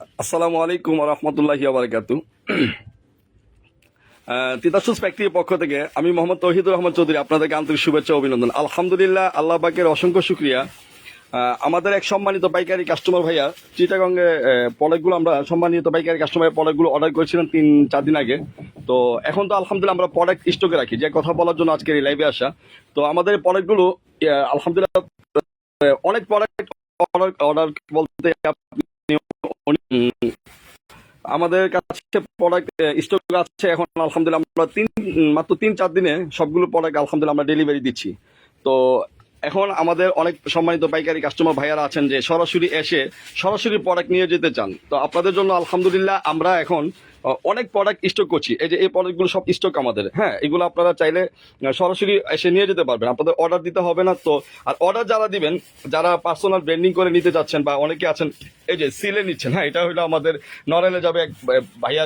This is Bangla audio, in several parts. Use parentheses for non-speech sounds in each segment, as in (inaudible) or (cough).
আসসালামু আলাইকুম রহমতুল্লাহি আবরকাতু (clears throat) তিতাসুস ফ্যাক্টরির পক্ষ থেকে আমি মোহাম্মদ তৌহিদুর রহমান চৌধুরী আপনাদেরকে আন্তরিক শুভেচ্ছা অভিনন্দন। আলহামদুলিল্লাহ, আল্লাহ পাকের অসংখ্য শুক্রিয়া। আমাদের এক সম্মানিত পাইকারি কাস্টমার ভাইয়া চিটাগঙ্গে প্রোডাক্টগুলো আমরা সম্মানিত পাইকারি কাস্টমারের প্রোডাক্টগুলো অর্ডার করেছিলাম তিন, চার দিন আগে। তো এখন তো আলহামদুলিল্লাহ আমরা প্রোডাক্ট স্টকে রাখি। যে কথা বলার জন্য আজকের এই লাইভে আসা। তো আমাদের প্রোডাক্টগুলো আলহামদুলিল্লাহ অনেক প্রোডাক্ট অর্ডার বলতে আমাদের কাছে প্রোডাক্ট স্টক আছে এখন আলহামদুলিল্লাহ আমরা তিন মাত্র তিন, চার দিনে সবগুলো প্রোডাক্ট আলহামদুলিল্লাহ আমরা ডেলিভারি দিচ্ছি। তো এখন আমাদের অনেক সম্মানিত পাইকারি কাস্টমার ভাইয়ারা আছেন যে সরাসরি এসে সরাসরি প্রোডাক্ট নিয়ে যেতে চান। তো আপনাদের জন্য আলহামদুলিল্লাহ আমরা এখন অনেক প্রোডাক্ট স্টক করছি। এই যে এই প্রোডাক্টগুলো সব স্টক আমাদের। হ্যাঁ এগুলো আপনারা চাইলে সরাসরি এসে নিয়ে যেতে পারবেন। আপনাদের অর্ডার দিতে হবে না তো। আর অর্ডার যারা দিবেন, যারা পার্সোনাল ব্র্যান্ডিং করে নিতে যাচ্ছেন বা অনেকে আছেন, এই যে সিলে নিচ্ছেন। হ্যাঁ এটা হলো আমাদের নরেলে যাবে এক ভাইয়া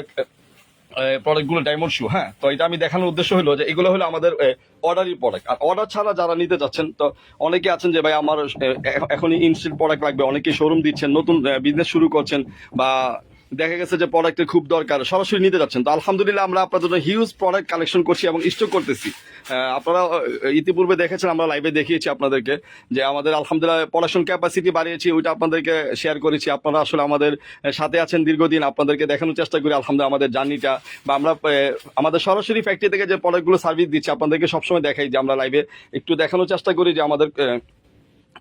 প্রোডাক্টগুলো ডায়মন্ড শু হ্যাঁ? তো এটা আমি দেখানোর উদ্দেশ্য হলো যে এগুলো হলো আমাদের অর্ডারই প্রোডাক্ট আর অর্ডার ছাড়া যারা নিতে যাচ্ছেন, তো অনেকে আছেন যে, ভাই, আমার এখনই ইনস্ট্যান্ট প্রোডাক্ট লাগবে। অনেকে শোরুম দিচ্ছেন, নতুন বিজনেস শুরু করছেন বা দেখা গেছে যে প্রোডাক্টের খুব দরকার, সরাসরি নিতে যাচ্ছেন। তো আলহামদুলিল্লাহ আমরা আপনাদের জন্য হিউজ প্রোডাক্ট কালেকশন করছি এবং স্টক করতেছি। আপনারা ইতিপূর্বে দেখেছেন, আমরা লাইভে দেখিয়েছি আপনাদেরকে যে আমাদের আলহামদুলিল্লাহ পড়াশোন ক্যাপাসিটি বাড়িয়েছি, ওইটা আপনাদেরকে শেয়ার করেছি। আপনারা আসলে আমাদের সাথে আছেন দীর্ঘদিন, আপনাদেরকে দেখানোর চেষ্টা করি, আলহামদুলিল্লাহ আমাদের জার্নিটা বা আমরা আমাদের সরাসরি ফ্যাক্টরি থেকে যে প্রোডাক্টগুলো সার্ভিস দিচ্ছি, আপনাদেরকে সবসময় দেখাই যে আমরা লাইভে একটু দেখানোর চেষ্টা করি যে আমাদের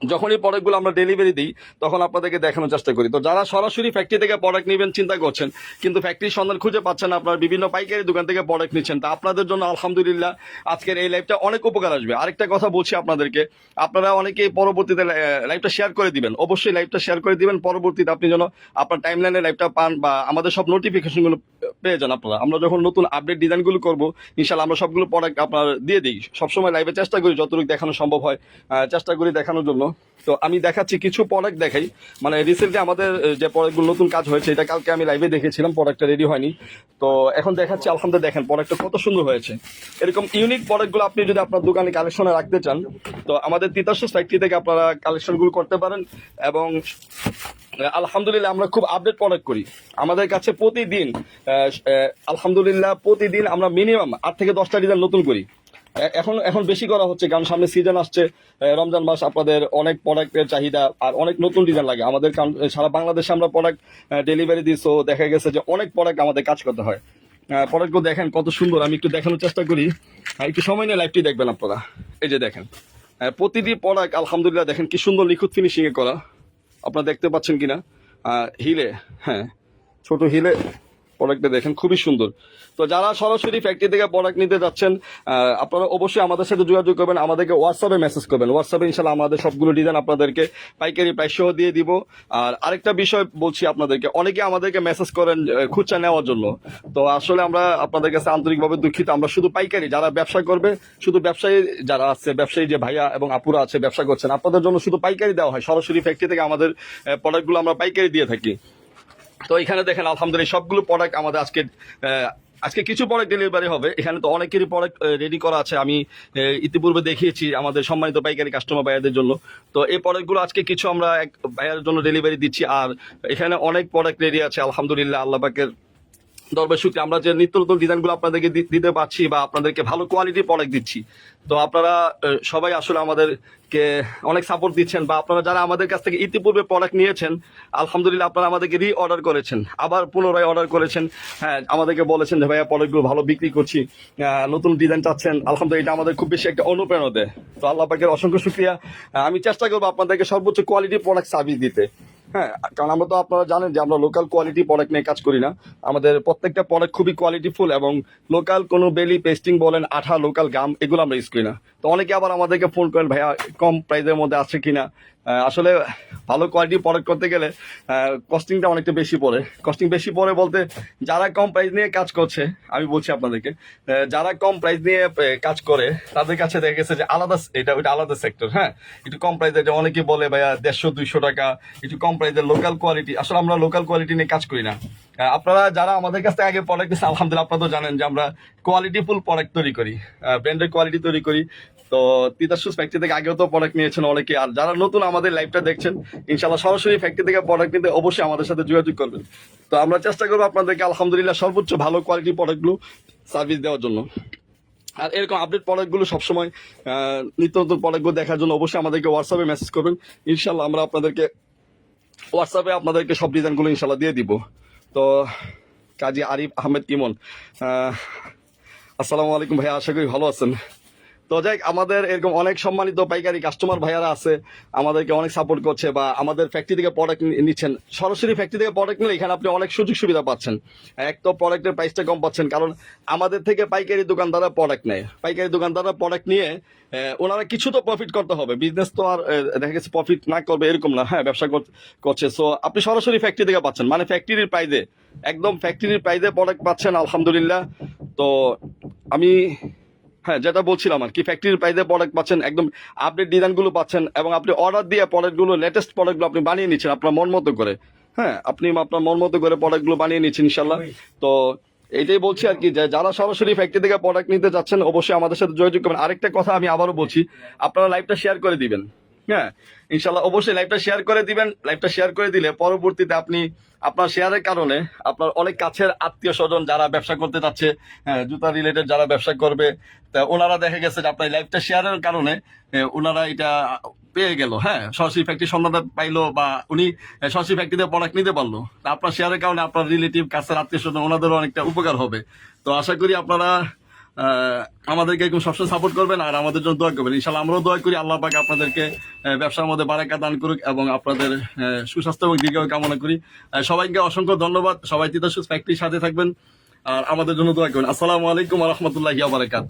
আহ, যখনই প্রোডাক্টগুলো আমরা ডেলিভারি দিই তখন আপনাদেরকে দেখানোর চেষ্টা করি। তো যারা সরাসরি ফ্যাক্টরি থেকে প্রোডাক্ট নেবেন চিন্তা করছেন কিন্তু ফ্যাক্টরির সন্ধান খুঁজে পাচ্ছেন আপনার বিভিন্ন পাইকারি দোকান থেকে প্রোডাক্ট নিচ্ছেন তা আপনাদের জন্য আলহামদুলিল্লাহ আজকের এই লাইভটা অনেক উপকার আসবে। আরেকটা কথা বলছি আপনাদেরকে আপনারা অনেকেই পরবর্তীতে লাইভটা শেয়ার করে দিবেন। অবশ্যই লাইভটা শেয়ার করে দিবেন পরবর্তীতে আপনি যেন আপনার টাইম লাইনে লাইভটা পান বা আমাদের সব নোটিফিকেশনগুলো পেয়ে যান আপনারা। আমরা যখন নতুন আপডেট ডিজাইনগুলো করব ইনশাল্লাহ আমরা সবগুলো প্রোডাক্ট আপনার দিয়ে দিই। সবসময় লাইভে চেষ্টা করি যতটুকু দেখানো সম্ভব হয় চেষ্টা করি দেখানোর জন্য। তো আমি দেখাচ্ছি কিছু প্রোডাক্ট দেখাই। মানে রিসেন্টলি আমাদের যে প্রোডাক্টগুলো নতুন কাজ হয়েছে, এটা কালকে আমি লাইভে দেখেছিলাম প্রোডাক্টটা রেডি হয়নি। তো এখন দেখাচ্ছি, আলহামদুলিল্লাহ দেখেন প্রোডাক্টটা কত সুন্দর হয়েছে। এরকম ইউনিক প্রোডাক্টগুলো আপনি যদি আপনার দোকানে কালেকশনে রাখতে চান, তো আমাদের তিতাসস ফ্যাক্টরি থেকে আপনারা কালেকশনগুলো করতে পারেন এবং আলহামদুলিল্লাহ আমরা খুব আপডেট প্রোডাক্ট করি। আমাদের কাছে প্রতিদিন আলহামদুলিল্লাহ প্রতিদিন আমরা মিনিমাম আট থেকে দশটা ডিজাইন নতুন করি। এখন এখন বেশি করা হচ্ছে, কারণ সামনে সিজন আসছে রমজান মাস, আপনাদের অনেক প্রোডাক্টের চাহিদা আর অনেক নতুন ডিজাইন লাগে। আমাদের সারা বাংলাদেশে আমরা প্রোডাক্ট ডেলিভারি দিই সো দেখা গেছে যে অনেক প্রোডাক্ট আমাদের কাজ করতে হয়। প্রোডাক্টগুলো দেখেন কত সুন্দর, আমি একটু দেখানোর চেষ্টা করি। একটু সময় নিয়ে লাইভটি দেখবেন আপনারা। এই যে দেখেন প্রতিটি প্রোডাক্ট আলহামদুলিল্লাহ দেখেন কি সুন্দর নিখুঁত ফিনিশিং এ করা। আপনারা দেখতে পাচ্ছেন কিনা? হিলে হ্যাঁ ছোট হিলে প্রোডাক্টটা দেখেন, খুবই সুন্দর। তো যারা সরাসরি ফ্যাক্টরি থেকে প্রোডাক্ট নিতে যাচ্ছেন আপনারা অবশ্যই আমাদের সাথে যোগাযোগ করবেন, আমাদেরকে হোয়াটসঅ্যাপে মেসেজ করবেন। হোয়াটসঅ্যাপে ইনশাল্লাহ আমাদের সবগুলো ডিজাইন আপনাদেরকে পাইকারি প্রাইস সহ দিয়ে দিব। আর আরেকটা বিষয় বলছি আপনাদেরকে, অনেকে আমাদেরকে মেসেজ করেন খুচরা নেওয়ার জন্য। তো আসলে আমরা আপনাদের কাছে আন্তরিকভাবে দুঃখিত, আমরা শুধু পাইকারি, যারা ব্যবসা করবে, শুধু ব্যবসায়ী যারা আছে, ব্যবসায়ী যে ভাইয়া এবং আপুরা আছে, ব্যবসা করছেন, আপনাদের জন্য শুধু পাইকারি দেওয়া হয়। সরাসরি ফ্যাক্টরি থেকে আমাদের প্রোডাক্টগুলো আমরা পাইকারি দিয়ে থাকি। তো এখানে দেখেন, আলহামদুলিল্লাহ সবগুলো প্রোডাক্ট আমাদের আজকে আজকে কিছু প্রোডাক্ট ডেলিভারি হবে। এখানে তো অনেকেরই প্রোডাক্ট রেডি করা আছে। আমি ইতিপূর্বে দেখিয়েছি আমাদের সম্মানিত পাইকারি কাস্টমার ভাইয়াদের জন্য। তো এই প্রোডাক্টগুলো আজকে কিছু আমরা এক ভাইয়ার জন্য ডেলিভারি দিচ্ছি। আর এখানে অনেক প্রোডাক্ট রেডি আছে, আলহামদুলিল্লাহ, আল্লাহ পাকের দরবার আমরা যে নিত্য নতুন ডিজাইনগুলো আপনাদেরকে দিতে পারছি বা আপনাদেরকে ভালো কোয়ালিটির প্রোডাক্ট দিচ্ছি, তো আপনারা সবাই আসলে আমাদেরকে অনেক সাপোর্ট দিচ্ছেন বা আপনারা যারা আমাদের কাছ থেকে ইতিপূর্বে প্রোডাক্ট নিয়েছেন, আলহামদুলিল্লাহ আপনারা আমাদেরকে রি অর্ডার করেছেন, আবার পুনরায় অর্ডার করেছেন। হ্যাঁ আমাদেরকে বলেছেন যে, ভাইয়া প্রোডাক্টগুলো ভালো বিক্রি করছি নতুন ডিজাইন চাচ্ছেন। আলহামদুলিল্লাহ, এটা আমাদের খুব বেশি একটা অনুপ্রেরণা দেয়। তো আল্লাহ পাকের অসংখ্য শুক্রিয়া। আমি চেষ্টা করব আপনাদেরকে সর্বোচ্চ কোয়ালিটির প্রোডাক্ট সার্ভিস দিতে। হ্যাঁ কারণ আমরা তো আপনারা জানেন যে আমরা লোকাল কোয়ালিটি প্রোডাক্ট নিয়ে কাজ করি না। আমাদের প্রত্যেকটা প্রোডাক্ট খুবই কোয়ালিটিফুল এবং লোকাল কোনো বেলি পেস্টিং বলেন, আঠা লোকাল গাম এগুলো আমরা ইউজ করি না। তো অনেকে আবার আমাদেরকে ফোন করেন, ভাইয়া, কম প্রাইসের মধ্যে আছে কিনা? আসলে ভালো কোয়ালিটি প্রোডাক্ট করতে গেলে কস্টিংটা অনেকটা বেশি পড়ে। কস্টিং বেশি পড়ে বলতে যারা কম প্রাইস নিয়ে কাজ করছে, আমি বলছি আপনাদেরকে যারা কম প্রাইস নিয়ে কাজ করে, তাদের কাছে দেখা গেছে যে আলাদা এটা ওইটা আলাদা সেক্টর হ্যাঁ? একটু কম প্রাইসে যে অনেকে বলে, ভাইয়া, দেড়শো, দুইশো টাকা। একটু কম প্রাইসের লোকাল কোয়ালিটি আসলে আমরা লোকাল কোয়ালিটি নিয়ে কাজ করি না। আপনারা যারা আমাদের কাছ থেকে আগে প্রোডাক্ট নিচ্ছেন আলহামদুলিল্লাহ আপনারা তো জানেন যে আমরা কোয়ালিটি ফুল প্রোডাক্ট তৈরি করি ব্র্যান্ডের কোয়ালিটি তৈরি করি। তো তিতাসুস ফ্যাক্টরি থেকে আগেও তো প্রোডাক্ট নিয়েছেন অনেকে। আর যারা নতুন আমাদের লাইভটা দেখছেন ইনশাল্লাহ সরাসরি ফ্যাক্টরি থেকে প্রোডাক্ট নিতে অবশ্যই আমাদের সাথে যোগাযোগ করবেন। তো আমরা চেষ্টা করব আপনাদেরকে আলহামদুলিল্লাহ সর্বোচ্চ ভালো কোয়ালিটি প্রোডাক্টগুলো সার্ভিস দেওয়ার জন্য। আর এরকম আপডেট প্রোডাক্টগুলো সবসময় নিত্য নতুন প্রোডাক্টগুলো দেখার জন্য অবশ্যই আমাদেরকে হোয়াটসঅ্যাপে মেসেজ করবেন। ইনশাল্লাহ আমরা আপনাদেরকে হোয়াটসঅ্যাপে আপনাদেরকে সব ডিজাইনগুলো ইনশাল্লাহ দিয়ে দিব। তো কাজী আরিফ আহমেদ ইমন আসসালামু আলাইকুম ভাইয়া, আশা করি ভালো আছেন। তো যাই আমাদের এরকম অনেক সম্মানিত পাইকারি কাস্টমার ভাইয়ারা আছে, আমাদেরকে অনেক সাপোর্ট করছে বা আমাদের ফ্যাক্টরি থেকে প্রোডাক্ট নিচ্ছেন। সরাসরি ফ্যাক্টরি থেকে প্রোডাক্ট নিলে এখানে আপনি অনেক সুযোগ সুবিধা পাচ্ছেন। এক তো প্রোডাক্টের প্রাইসটা কম পাচ্ছেন, কারণ আমাদের থেকে পাইকারি দোকানদাররা প্রোডাক্ট নেয়। পাইকারি দোকানদাররা প্রোডাক্ট নিয়ে ওনারা কিছু তো প্রফিট করতে হবে। বিজনেস তো আর দেখা গেছে প্রফিট না করবে এরকম না হ্যাঁ ব্যবসা কর- করছে। সো আপনি সরাসরি ফ্যাক্টরি থেকে পাচ্ছেন। মানে ফ্যাক্টরির প্রাইজে একদম ফ্যাক্টরির প্রাইজে প্রোডাক্ট পাচ্ছেন, আলহামদুলিল্লাহ। তো আমি হ্যাঁ যেটা বলছিলাম আর কি ফ্যাক্টরির প্রাইসে প্রোডাক্ট পাচ্ছেন একদম আপডেট ডিজাইনগুলো পাচ্ছেন এবং আপনি অর্ডার দিয়ে প্রোডাক্টগুলো লেটেস্ট প্রোডাক্টগুলো আপনি বানিয়ে নিচ্ছেন আপনার মন মতো করে। হ্যাঁ আপনি আপনার মন মতো করে প্রোডাক্টগুলো বানিয়ে নিচ্ছেন ইনশাল্লাহ তো এইটাই বলছি আর কি যে যারা সরাসরি ফ্যাক্টরি থেকে প্রোডাক্ট নিতে যাচ্ছেন অবশ্যই আমাদের সাথে যোগাযোগ করবেন। আরেকটা কথা আমি আবারও বলছি আপনারা লাইভটা শেয়ার করে দিবেন। হ্যাঁ ইনশাল্লাহ অবশ্যই লাইভটা শেয়ার করে দিবেন। লাইভটা শেয়ার করে দিলে পরবর্তীতে আপনি আপনার শেয়ারের কারণে আপনার অনেক কাছের আত্মীয় স্বজন যারা ব্যবসা করতে চাচ্ছে হ্যাঁ জুতা রিলেটেড যারা ব্যবসা করবে, তা ওনারা দেখা গেছে যে আপনার লাইভটা শেয়ারের কারণে ওনারা এটা পেয়ে গেল হ্যাঁ সরাসরি ফ্যাক্টরি সন্ধানটা পাইলো বা উনি সরাসরি ফ্যাক্টরিতে প্রোডাক্ট নিতে পারল। আপনার শেয়ারের কারণে আপনার রিলেটিভ কাছের আত্মীয় স্বজন ওনাদেরও অনেকটা উপকার হবে। তো আশা করি আপনারা আমাদেরকে এরকম সবসময় সাপোর্ট করবেন আর আমাদের জন্য দোয়া করবেন। ইনশাল্লাহ আমরাও দোয়া করি, আল্লাহ পাক আপনাদেরকে ব্যবসার মধ্যে বারাকা দান করুক এবং আপনাদের সুস্বাস্থ্য এবং দীর্ঘ কামনা করি। সবাইকে অসংখ্য ধন্যবাদ। সবাই তিতাসুস ফ্যাক্টরির সাথে থাকবেন আর আমাদের জন্য দোয়া করবেন আসসালামু আলাইকুম রহমতুল্লাহ বারাকাত